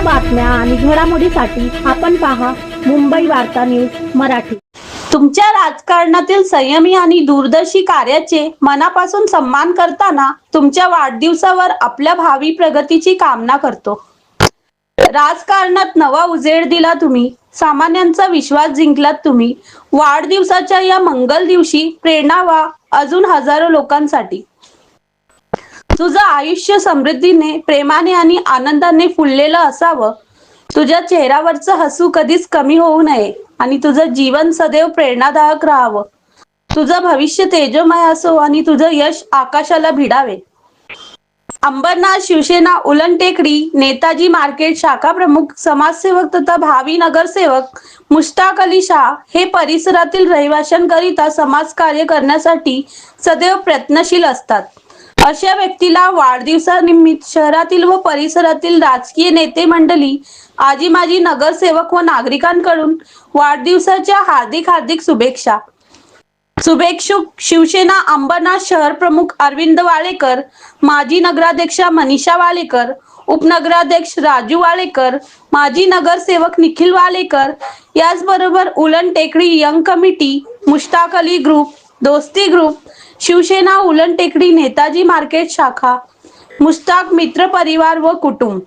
बातम्या आणि घडामोडीसाठी आपण पहा मुंबई वार्ता न्यूज मराठी. तुमच्या राजकारणातील संयमी आणि दूरदर्शी कार्याचे मनापासून सन्मान करताना तुमच्या वाढदिवसावर आपल्या भावी प्रगतीची कामना करतो. राजकारणात नवा उजेड दिला तुम्ही सामान्यांचा विश्वास जिंकलात तुम्ही वाढदिवसाच्या या मंगल दिवशी प्रेरणा व्हा अजून हजारो लोकांसाठी. तुझं आयुष्य समृद्धीने प्रेमाने आणि आनंदाने फुललेलं असावं. तुझ्या चेहऱ्यावरचं हसू कधीच कमी होऊ नये आणि तुझं जीवन सदैव प्रेरणादायक राहावं. तुझं भविष्य तेजोमय असो आणि तुझं यश आकाशाला भिडावे. अंबरनाथ शिवसेना उलन टेकडी नेताजी मार्केट शाखा प्रमुख समाजसेवक तथा भावी नगरसेवक मुश्ताक अली शाह हे परिसरातील रहिवाशांकरिता समाजकार्य करण्यासाठी सदैव प्रयत्नशील असतात. अशा व्यक्तीला वाढदिवसानिमित्त शहरातील व परिसरातील राजकीय नेते मंडळी आजी माजी नगरसेवक व नागरिकांकडून वाढदिवसाच्या हार्दिक हार्दिक शुभेच्छा. शुभेच्छुक शिवसेना अंबरनाथ शहर प्रमुख अरविंद वाळेकर माजी नगराध्यक्षा मनीषा वाळेकर उपनगराध्यक्ष राजू वाळेकर माजी नगरसेवक निखिल वाळेकर याचबरोबर Ulan Tekdi young committee Mushtaq Ali group दोस्ती ग्रुप शिवसेना उलन टेकडी नेताजी मार्केट शाखा मुश्ताक मित्र परिवार व कुटुंब.